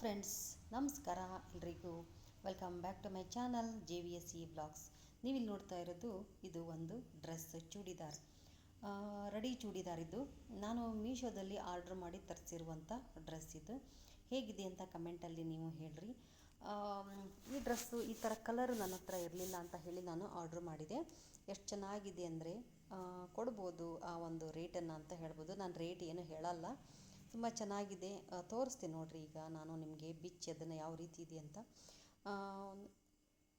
Friends ನಮಸ್ಕಾರ ಎಲ್ರಿಗೂ. Welcome back to my channel J V S E blogs ನೀವಿಲ್ಲಿ ನೋಡ್ತಾ ಇರೋದು, ಇದು ಒಂದು ಡ್ರೆಸ್ ಚೂಡಿದಾರ್. ರೆಡಿ ಚೂಡಿದಾರ್ ಇದು. ನಾನು ಮೀಶೋದಲ್ಲಿ ಆರ್ಡ್ರ್ ಮಾಡಿ ತರಿಸಿರುವಂಥ ಡ್ರೆಸ್ ಇದು. ಹೇಗಿದೆ ಅಂತ ಕಮೆಂಟಲ್ಲಿ ನೀವು ಹೇಳ್ರಿ. ಈ ಡ್ರೆಸ್ಸು ಈ ಥರ ಕಲರ್ ನನ್ನ ಹತ್ರ ಇರಲಿಲ್ಲ ಅಂತ ಹೇಳಿ ನಾನು ಆರ್ಡ್ರ್ ಮಾಡಿದೆ. ಎಷ್ಟು ಚೆನ್ನಾಗಿದೆ ಅಂದರೆ ಕೊಡ್ಬೋದು ಆ ಒಂದು ರೇಟನ್ನು ಅಂತ ಹೇಳ್ಬೋದು. ನಾನು ರೇಟ್ ಏನು ಹೇಳಲ್ಲ. ತುಂಬ ಚೆನ್ನಾಗಿದೆ. ತೋರಿಸ್ತೀನಿ ನೋಡ್ರಿ ಈಗ ನಾನು ನಿಮಗೆ ಬಿಚ್ಚಿ ಅದನ್ನು ಯಾವ ರೀತಿ ಇದೆ ಅಂತ.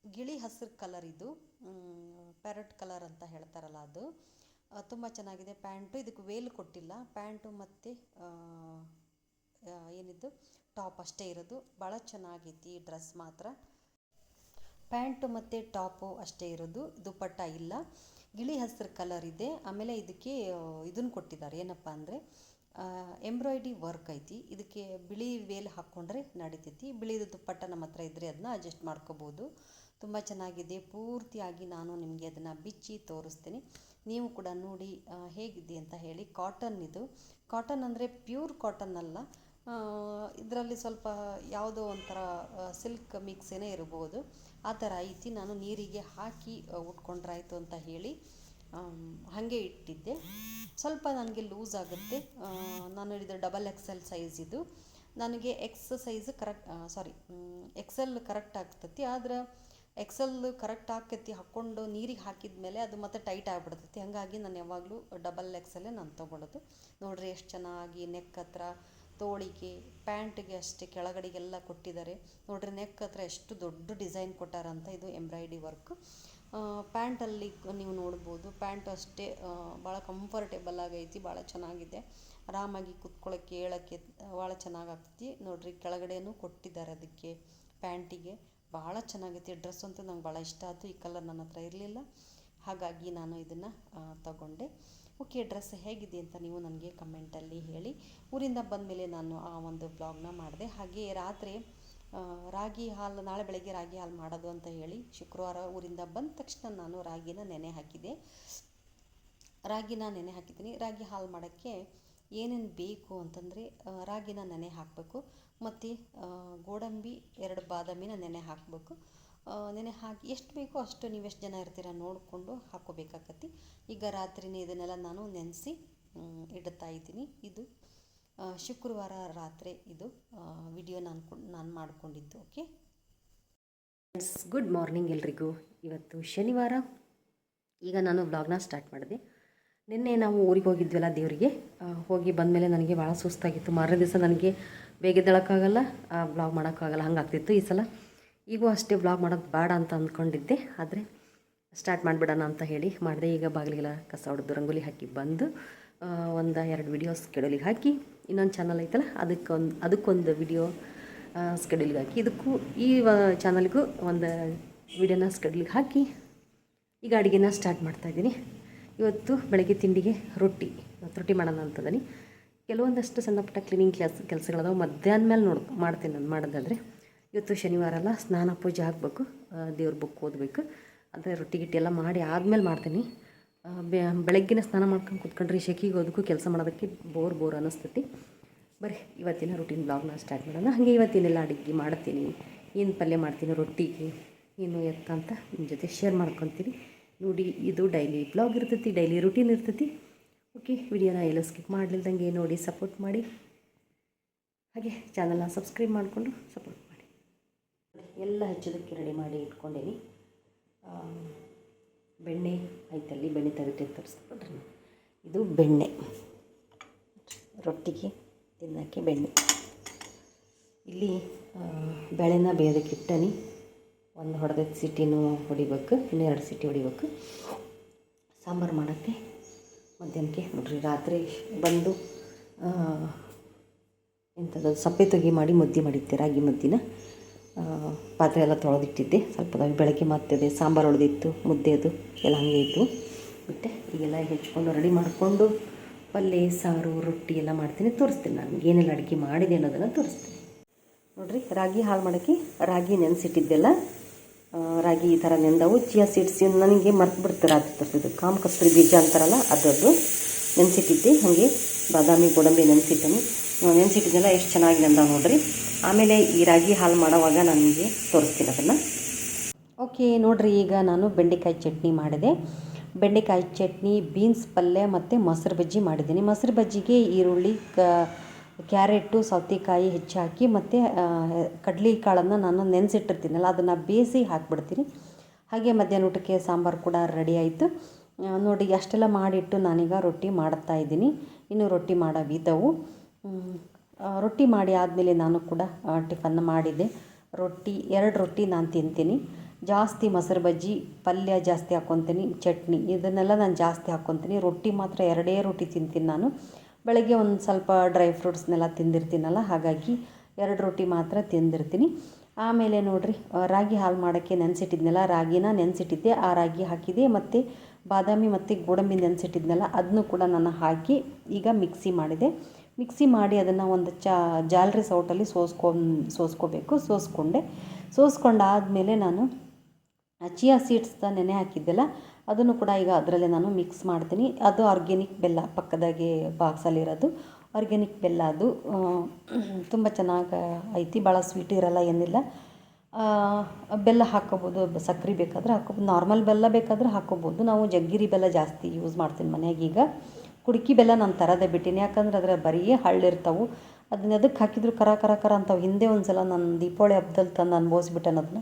ಗಿಳಿ ಹಸಿರು ಕಲರ್ ಇದು. ಪ್ಯಾರಟ್ ಕಲರ್ ಅಂತ ಹೇಳ್ತಾರಲ್ಲ ಅದು. ತುಂಬ ಚೆನ್ನಾಗಿದೆ. ಪ್ಯಾಂಟು ಇದಕ್ಕೆ ವೇಲ್ ಕೊಟ್ಟಿಲ್ಲ. ಪ್ಯಾಂಟು ಮತ್ತು ಏನಿದ್ದು ಟಾಪ್ ಅಷ್ಟೇ ಇರೋದು. ಭಾಳ ಚೆನ್ನಾಗೈತಿ ಈ ಡ್ರೆಸ್ ಮಾತ್ರ. ಪ್ಯಾಂಟು ಮತ್ತು ಟಾಪು ಅಷ್ಟೇ ಇರೋದು. ದುಪ್ಪಟ್ಟ ಇಲ್ಲ. ಗಿಳಿ ಹಸಿರು ಕಲರ್ ಇದೆ. ಆಮೇಲೆ ಇದಕ್ಕೆ ಇದನ್ನು ಕೊಟ್ಟಿದ್ದಾರೆ. ಏನಪ್ಪ ಅಂದರೆ ಎಂಬ್ರಾಯ್ಡ್ರಿ ವರ್ಕ್ ಐತಿ. ಇದಕ್ಕೆ ಬಿಳಿ ವೇಲ್ ಹಾಕ್ಕೊಂಡ್ರೆ ನಡಿತೈತಿ. ಬಿಳಿದು ದುಪ್ಪಟ್ಟ ನಮ್ಮ ಹತ್ರ ಇದ್ದರೆ ಅದನ್ನ ಅಡ್ಜಸ್ಟ್ ಮಾಡ್ಕೋಬೋದು. ತುಂಬ ಚೆನ್ನಾಗಿದೆ. ಪೂರ್ತಿಯಾಗಿ ನಾನು ನಿಮಗೆ ಅದನ್ನು ಬಿಚ್ಚಿ ತೋರಿಸ್ತೀನಿ. ನೀವು ಕೂಡ ನೋಡಿ ಹೇಗಿದೆ ಅಂತ ಹೇಳಿ. ಕಾಟನ್ ಇದು. ಕಾಟನ್ ಅಂದರೆ ಪ್ಯೂರ್ ಕಾಟನ್ ಅಲ್ಲ. ಇದರಲ್ಲಿ ಸ್ವಲ್ಪ ಯಾವುದೋ ಒಂಥರ ಸಿಲ್ಕ್ ಮಿಕ್ಸೇನೇ ಇರ್ಬೋದು. ಆ ಥರ ಐತಿ. ನಾನು ನೀರಿಗೆ ಹಾಕಿ ಉಟ್ಕೊಂಡ್ರಾಯಿತು ಅಂತ ಹೇಳಿ. ಹಾಗೆ ಇಟ್ಟಿದ್ದೆ. ಸ್ವಲ್ಪ ನನಗೆ ಲೂಸ್ ಆಗುತ್ತೆ. ನಾನು ಹಿಡಿದ ಡಬಲ್ ಎಕ್ಸೆಲ್ ಸೈಜ್ ಇದು. ನನಗೆ X size correct sorry XL correct ಆಗ್ತತಿ. ಆದ್ರೆ ಎಕ್ಸೆಲ್ ಕರೆಕ್ಟ್ ಆಕೈತಿ ಹಾಕ್ಕೊಂಡು ನೀರಿಗೆ ಹಾಕಿದ ಮೇಲೆ ಅದು ಮತ್ತೆ ಟೈಟ್ ಆಗಿಬಿಡ್ತೈತಿ. ಹಾಗಾಗಿ ನಾನು ಯಾವಾಗಲೂ ಡಬಲ್ ಎಕ್ಸೆಲ್ಲೇ ನಾನು ತೊಗೊಳ್ಳೋದು. ನೋಡಿರಿ ಎಷ್ಟು ಚೆನ್ನಾಗಿ ನೆಕ್ ಹತ್ರ ತೋಳಿಗೆ, ಪ್ಯಾಂಟ್ಗೆ ಅಷ್ಟೇ ಕೆಳಗಡೆಗೆಲ್ಲ ಕೊಟ್ಟಿದ್ದಾರೆ. ನೋಡ್ರಿ ನೆಕ್ ಹತ್ರ ಎಷ್ಟು ದೊಡ್ಡ ಡಿಸೈನ್ ಕೊಟ್ಟಾರಂತ ಇದು ಎಂಬ್ರಾಯ್ಡ್ರಿ ವರ್ಕ್ ಪ್ಯಾಂಟಲ್ಲಿ ನೀವು ನೋಡ್ಬೋದು, ಪ್ಯಾಂಟ್ ಅಷ್ಟೇ ಭಾಳ ಕಂಫರ್ಟೇಬಲ್ ಆಗೈತಿ ಭಾಳ ಚೆನ್ನಾಗಿದೆ. ಆರಾಮಾಗಿ ಕುತ್ಕೊಳ್ಳೋಕ್ಕೆ ಹೇಳೋಕ್ಕೆ ಭಾಳ ಚೆನ್ನಾಗಿ ನೋಡಿರಿ ನೋಡ್ರಿ ಕೆಳಗಡೆನೂ ಕೊಟ್ಟಿದ್ದಾರೆ ಅದಕ್ಕೆ ಪ್ಯಾಂಟಿಗೆ. ಭಾಳ ಚೆನ್ನಾಗೈತಿ, ಡ್ರೆಸ್ ಅಂತೂ ನಂಗೆ ಭಾಳ ಇಷ್ಟ ಆಯಿತು, ಈ ಕಲರ್ ನನ್ನ ಹತ್ರ ಇರಲಿಲ್ಲ. ಹಾಗಾಗಿ ನಾನು ಇದನ್ನು ತಗೊಂಡೆ. ಓಕೆ, ಡ್ರೆಸ್ ಹೇಗಿದೆ ಅಂತ ನೀವು ನನಗೆ ಕಮೆಂಟಲ್ಲಿ ಹೇಳಿ. ಊರಿಂದ ಬಂದ ಮೇಲೆ ನಾನು ಆ ಒಂದು ಬ್ಲಾಗ್ನ ಮಾಡಿದೆ. ಹಾಗೆ ರಾತ್ರಿ ರಾಗಿ ಹಾಲು, ನಾಳೆ ಬೆಳಗ್ಗೆ ರಾಗಿ ಹಾಲು ಮಾಡೋದು ಅಂತ ಹೇಳಿ ಶುಕ್ರವಾರ ಊರಿಂದ ಬಂದ ತಕ್ಷಣ ನಾನು ರಾಗಿನ ನೆನೆ ಹಾಕಿದೆ. ರಾಗಿನ ನೆನೆ ಹಾಕಿದ್ದೀನಿ. ರಾಗಿ ಹಾಲು ಮಾಡೋಕ್ಕೆ ಏನೇನು ಬೇಕು ಅಂತಂದರೆ ರಾಗಿನ ನೆನೆ ಹಾಕಬೇಕು. ಮತ್ತು ಗೋಡಂಬಿ ಎರಡು ಬಾದಾಮಿನ ನೆನೆ ಹಾಕಬೇಕು. ನೆನೆ ಹಾಕಿ ಎಷ್ಟು ಬೇಕೋ ಅಷ್ಟು ನೀವು ಎಷ್ಟು ಜನ ಇರ್ತೀರ ನೋಡಿಕೊಂಡು ಹಾಕ್ಕೋಬೇಕಾಗತ್ತೆ ಈಗ ರಾತ್ರಿನೇ ಇದನ್ನೆಲ್ಲ ನಾನು ನೆನೆಸಿ ಇಡ್ತಾ ಇದ್ದೀನಿ. ಇದು ಶುಕ್ರವಾರ ರಾತ್ರಿ ಇದು ವಿಡಿಯೋ ನಾನು ನಾನು ಮಾಡಿಕೊಂಡಿದ್ದು, ಓಕೆ? ಫ್ರೆಂಡ್ಸ್ ಗುಡ್ ಮಾರ್ನಿಂಗ್ ಎಲ್ರಿಗೂ. ಇವತ್ತು ಶನಿವಾರ. ಈಗ ನಾನು ವ್ಲಾಗ್ನ ಸ್ಟಾರ್ಟ್ ಮಾಡಿದೆ. ನಿನ್ನೆ ನಾವು ಊರಿಗೆ ಹೋಗಿದ್ವಲ್ಲ ದೇವರಿಗೆ. ಹೋಗಿ ಬಂದ ಮೇಲೆ ನನಗೆ ಭಾಳ ಸುಸ್ತಾಗಿತ್ತು. ಮಾರನೇ ದಿವಸ ನನಗೆ ಬೇಗ ಎದ್ದೇಳೋಕ್ಕಾಗಲ್ಲ ಬ್ಲಾಗ್ ಮಾಡೋಕ್ಕಾಗಲ್ಲ, ಹಂಗಾಗ್ತಿತ್ತು ಈ ಸಲ. ಈಗೂ ಅಷ್ಟೇ ವ್ಲಾಗ್ ಮಾಡೋದು ಬೇಡ ಅಂತ ಅಂದ್ಕೊಂಡಿದ್ದೆ, ಆದರೆ ಸ್ಟಾರ್ಟ್ ಮಾಡಿಬಿಡೋಣ ಅಂತ ಹೇಳಿ ಮಾಡಿದೆ. ಈಗ ಬಾಗಿಲಿಗೆಲ್ಲ ಕಸ ಹೊಡೆದು ರಂಗೋಲಿ ಹಾಕಿ ಬಂದು ಒಂದು ಎರಡು ವಿಡಿಯೋಸ್ ಸ್ಕೆಡ್ಯೂಲಿಗೆ ಹಾಕಿ, ಇನ್ನೊಂದು ಚಾನಲ್ ಐತಲ್ಲ, ಅದಕ್ಕೊಂದು ಅದಕ್ಕೊಂದು ವಿಡಿಯೋ ಸ್ಕೆಡ್ಯೂಲ್ಗೆ ಹಾಕಿ. ಇದಕ್ಕೂ ಈ ಚಾನಲ್ಗೂ ಒಂದು ವಿಡಿಯೋನ ಸ್ಕೆಡ್ಯೂಲ್ಗೆ ಹಾಕಿ, ಈಗ ಅಡುಗೆನ ಸ್ಟಾರ್ಟ್ ಮಾಡ್ತಾಯಿದ್ದೀನಿ ಇವತ್ತು ಬೆಳಗ್ಗೆ ತಿಂಡಿಗೆ ರೊಟ್ಟಿ ರೊಟ್ಟಿ ಮಾಡೋಣ ಅಂತದೀನಿ ಕೆಲವೊಂದಷ್ಟು ಸಣ್ಣ ಪುಟ್ಟ ಕ್ಲೀನಿಂಗ್ ಕೆಲಸ ಕೆಲಸಗಳದಾವೆ, ಮಧ್ಯಾಹ್ನ ಮೇಲೆ ನೋಡ್ ಮಾಡ್ತೀನಿ ನಾನು ಮಾಡೋದಾದರೆ. ಇವತ್ತು ಶನಿವಾರ ಅಲ್ಲ, ಸ್ನಾನ, ಪೂಜೆ ಆಗಬೇಕು. ದೇವ್ರ ಬುಕ್ ಓದಬೇಕು. ಅಂದರೆ ರೊಟ್ಟಿ ಗಿಟ್ಟಿ ಎಲ್ಲ ಮಾಡಿ ಆದಮೇಲೆ ಮಾಡ್ತೀನಿ. ಬೆ, ಬೆಳಗ್ಗಿನ ಸ್ನಾನ ಮಾಡ್ಕೊಂಡು ಕುತ್ಕೊಂಡ್ರೆ ಶೆಕಿಗೆ ಓದಕ್ಕೂ ಕೆಲಸ ಮಾಡೋದಕ್ಕೆ ಬೋರ್ ಬೋರ್ ಅನ್ನಿಸ್ತೈತಿ ಬರ್ರಿ, ಇವತ್ತಿನ ರೂಟೀನ್ ಬ್ಲಾಗ್ನ ಸ್ಟಾರ್ಟ್ ಮಾಡೋಣ. ಹಾಗೆ ಇವತ್ತಿನೆಲ್ಲ ಅಡುಗೆ ಮಾಡ್ತೀನಿ. ಏನು ಪಲ್ಯ ಮಾಡ್ತೀನಿ, ರೊಟ್ಟಿಗೆ, ಏನು ಎತ್ತ ಅಂತ ನಿಮ್ಮ ಜೊತೆ ಶೇರ್ ಮಾಡ್ಕೊತೀನಿ. ನೋಡಿ, ಇದು ಡೈಲಿ ಬ್ಲಾಗ್ ಇರ್ತೈತಿ ಡೈಲಿ ರೂಟೀನ್ ಇರ್ತೈತಿ. ಓಕೆ ವಿಡಿಯೋನ ಎಲ್ಲ ಸ್ಕಿಪ್ ಮಾಡಲಿಲ್ದಂಗೆ ನೋಡಿ ಸಪೋರ್ಟ್ ಮಾಡಿ. ಹಾಗೆ ಚಾನಲ್ನ ಸಬ್ಸ್ಕ್ರೈಬ್ ಮಾಡಿಕೊಂಡು ಸಪೋರ್ಟ್ ಎಲ್ಲ ಹಚ್ಚೋದಕ್ಕೆ ರೆಡಿ ಮಾಡಿ ಇಟ್ಕೊಂಡೇನಿ. ಬೆಣ್ಣೆ ಐತಲ್ಲಿ ಬೆಣ್ಣೆ ತೆಗೆದು ತರಿಸ್ಕೊಡ್ರಿ ಇದು ಬೆಣ್ಣೆ. ರೊಟ್ಟಿಗೆ ತಿನ್ನೋಕ್ಕೆ ಬೆಣ್ಣೆ. ಇಲ್ಲಿ ಬೆಳೆನ ಬೇಯೋದಕ್ಕೆ ಇಟ್ಟನಿ. ಒಂದು ಹೊಡೆದ ಸಿಟಿನೂ ಹೊಡಿಬೇಕು, ಇನ್ನೂ ಎರಡು ಸಿಟಿ ಹೊಡಿಬೇಕು. ಸಾಂಬಾರು ಮಾಡೋಕ್ಕೆ ಮಧ್ಯಾಹ್ನಕ್ಕೆ ನೋಡ್ರಿ, ರಾತ್ರಿ ಬಂದು ಎಂಥದ್ದು ಸಪ್ಪೆ ತೆಗಿ ಮಾಡಿ ಮುದ್ದೆ ಮಾಡಿದ್ದೆ ರಾಗಿ ಮುದ್ದಿನ. ಪಾತ್ರೆ ಎಲ್ಲ ತೊಳೆದಿಟ್ಟಿದ್ದೆ. ಸ್ವಲ್ಪ ಬೆಳಗ್ಗೆ ಮತ್ತಿದೆ ಸಾಂಬಾರು ಹೊಡೆದಿತ್ತು ಮುದ್ದೆ ಅದು ಎಲ್ಲ ಹಾಗೆ ಇತ್ತು. ಬಿಟ್ಟೆ ಈಗೆಲ್ಲ ಹೆಚ್ಕೊಂಡು ರೆಡಿ ಮಾಡಿಕೊಂಡು ಪಲ್ಯ ಸಾರು, ರೊಟ್ಟಿ ಎಲ್ಲ ಮಾಡ್ತೀನಿ, ತೋರಿಸ್ತೀನಿ ನಾನು. ಏನೆಲ್ಲ ಅಡುಗೆ ಮಾಡಿದೆ ಅನ್ನೋದನ್ನು ತೋರಿಸ್ತೀನಿ. ನೋಡಿರಿ, ರಾಗಿ ಹಾಳು ಮಾಡೋಕ್ಕೆ ರಾಗಿ ನೆನೆಸಿಟ್ಟಿದ್ದೆಲ್ಲ. ರಾಗಿ ಈ ಥರ ನೆಂದವು. ಚಿಯಾ ಸೀಡ್ಸ್ ನನಗೆ ಮರ್ತು ಬಿಡ್ತಾರೆ ಅದು ಕಾಮ ಕಸ್ತೂರಿ ಬೀಜ ಅಂತಾರಲ್ಲ ಅದರದ್ದು ನೆನೆಸಿಟ್ಟಿದ್ದೆ. ಹಾಗೆ ಬಾದಾಮಿ, ಗೋಡಂಬಿ ನೆನೆಸಿಟ್ಟನು. ನೆನೆಸಿಟ್ಟಿದ್ದೆಲ್ಲ ಎಷ್ಟು ಚೆನ್ನಾಗಿ ನೆಂದವು ನೋಡ್ರಿ. ಆಮೇಲೆ ಈ ರಾಗಿ ಹಾಲು ಮಾಡೋವಾಗ ನನಗೆ ತೋರಿಸ್ತೀನಿ ಅದನ್ನು? ಓಕೆ ನೋಡಿರಿ ಈಗ ನಾನು ಬೆಂಡೆಕಾಯಿ ಚಟ್ನಿ ಮಾಡಿದೆ. ಬೆಂಡೆಕಾಯಿ ಚಟ್ನಿ ಬೀನ್ಸ್ ಪಲ್ಯ ಮತ್ತು ಮೊಸರು ಬಜ್ಜಿ ಮಾಡಿದ್ದೀನಿ. ಮೊಸರು ಬಜ್ಜಿಗೆ ಈರುಳ್ಳಿ ಕ್ಯಾರೆಟು ಸೌತೆಕಾಯಿ ಹೆಚ್ಚಾಕಿ ಮತ್ತು ಕಡಲೆ ಕಾಳನ್ನು ನಾನು ನೆನೆಸಿಟ್ಟಿರ್ತೀನಲ್ಲ ಅದನ್ನು ಬೇಯಿಸಿ ಹಾಕಿಬಿಡ್ತೀನಿ. ಹಾಗೆ ಮಧ್ಯಾಹ್ನ ಊಟಕ್ಕೆ ಸಾಂಬಾರು ಕೂಡ ರೆಡಿ ಆಯಿತು. ನೋಡಿ ಅಷ್ಟೆಲ್ಲ ಮಾಡಿಟ್ಟು ನಾನೀಗ ರೊಟ್ಟಿ ಮಾಡ್ತಾ ಇದ್ದೀನಿ. ಇನ್ನು ರೊಟ್ಟಿ ಮಾಡೋ ಆ, ರೊಟ್ಟಿ ಮಾಡಿ ಆದಮೇಲೆ ನಾನು ಕೂಡ ಟಿಫನ್ ಮಾಡಿದ್ದೆ. ರೊಟ್ಟಿ, ಎರಡು ರೊಟ್ಟಿ ನಾನು ತಿಂತೀನಿ. ಜಾಸ್ತಿ ಮೊಸರು ಬಜ್ಜಿ, ಪಲ್ಯ ಜಾಸ್ತಿ ಹಾಕ್ಕೊತೀನಿ ಚಟ್ನಿ, ಇದನ್ನೆಲ್ಲ ನಾನು ಜಾಸ್ತಿ ಹಾಕ್ಕೊತೀನಿ ರೊಟ್ಟಿ ಮಾತ್ರ ಎರಡೇ ರೊಟ್ಟಿ ತಿಂತೀನಿ ನಾನು. ಬೆಳಗ್ಗೆ ಒಂದು ಸ್ವಲ್ಪ ಡ್ರೈ ಫ್ರೂಟ್ಸ್ನೆಲ್ಲ ತಿಂದಿರ್ತೀನಲ್ಲ, ಹಾಗಾಗಿ ಎರಡು ರೊಟ್ಟಿ ಮಾತ್ರ ತಿಂದಿರ್ತೀನಿ. ಆಮೇಲೆ ನೋಡಿರಿ ರಾಗಿ ಹಾಲು ಮಾಡೋಕ್ಕೆ ನೆನೆಸಿಟ್ಟಿದ್ನಲ್ಲ, ರಾಗಿನ ನೆನೆಸಿಟ್ಟಿದ್ದೆ, ಆ ರಾಗಿ ಹಾಕಿದೆ, ಮತ್ತು ಬಾದಾಮಿ ಮತ್ತು ಗೋಡಂಬಿ ನೆನೆಸಿಟ್ಟಿದ್ನಲ್ಲ ಅದನ್ನು ಕೂಡ ನಾನು ಹಾಕಿ ಈಗ ಮಿಕ್ಸಿ ಮಾಡಿದೆ. ಮಿಕ್ಸಿ ಮಾಡಿ ಅದನ್ನು ಒಂದು ಚಾ, ಜಾಲರಿ ಸೌಟಲ್ಲಿ ಸೋಸ್ಕೊಂಡು, ಸೋಸ್ಕೋಬೇಕು, ಸೋಸ್ಕೊಂಡೆ. ಸೋಸ್ಕೊಂಡಾದಮೇಲೆ ನಾನು ಚಿಯಾ ಸೀಡ್ಸ್ದ ನೆನೆ ಹಾಕಿದ್ದೆಲ್ಲ, ಅದನ್ನು ಕೂಡ ಈಗ ಅದರಲ್ಲೇ ನಾನು ಮಿಕ್ಸ್ ಮಾಡ್ತೀನಿ. ಅದು ಆರ್ಗ್ಯಾನಿಕ್ ಬೆಲ್ಲ, ಪಕ್ಕದಾಗೆ ಬಾಕ್ಸಲ್ಲಿರೋದು ಆರ್ಗ್ಯಾನಿಕ್ ಬೆಲ್ಲ ಅದು. ತುಂಬ ಚೆನ್ನಾಗಿ ಐತಿ, ಭಾಳ ಸ್ವೀಟ್ ಇರಲ್ಲ ಏನಿಲ್ಲ. ಬೆಲ್ಲ ಹಾಕ್ಕೋಬೋದು ಸಕ್ಕರೆ ಬೇಕಾದ್ರೆ ಹಾಕ್ಕೋಬೋದು ನಾರ್ಮಲ್ ಬೆಲ್ಲ ಬೇಕಾದ್ರೆ ಹಾಕ್ಕೋಬೋದು ನಾವು ಜಗ್ಗಿರಿ ಬೆಲ್ಲ ಜಾಸ್ತಿ ಯೂಸ್ ಮಾಡ್ತೀನಿ ಮನೆಯಾಗೀಗ. ಕುಡುಕಿ ಬೆಲ್ಲ ನಾನು ತರೋದೇ ಬಿಟ್ಟಿನಿ. ಯಾಕಂದ್ರೆ ಅದರ ಬರೀ ಹಳ್ಳಿರ್ತಾವೆ ಅದನ್ನ ಎದಕ್ಕೆ ಹಾಕಿದ್ರು ಕರ ಕರ ಕರ ಅಂತಾವೆ. ಹಿಂದೆ ಒಂದು ಸಲ ನಾನು ದೀಪಾವಳಿ ಹಬ್ದಲ್ಲಿ ತಂದು ಅನ್ಭವಿಸ್ಬಿಟ್ಟೆ ಅದನ್ನ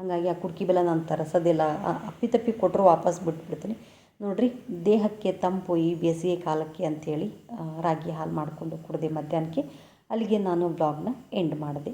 ಹಾಗಾಗಿ ಆ ಕುಡ್ಕಿ ಬೆಲ್ಲ ನಾನು ತರಿಸೋದಿಲ್ಲ. ಅಪ್ಪಿತಪ್ಪಿ ಕೊಟ್ಟರು ವಾಪಸ್ ಬಿಟ್ಬಿಡ್ತೀನಿ. ನೋಡಿರಿ, ದೇಹಕ್ಕೆ ತಂಪು ಈ ಬೇಸಿಗೆ ಕಾಲಕ್ಕೆ ಅಂಥೇಳಿ ರಾಗಿ ಹಾಲು ಮಾಡಿಕೊಂಡು ಕುಡಿದೆ ಮಧ್ಯಾಹ್ನಕ್ಕೆ. ಅಲ್ಲಿಗೆ ನಾನು ಬ್ಲಾಗ್ನ ಎಂಡ್ ಮಾಡಿದೆ.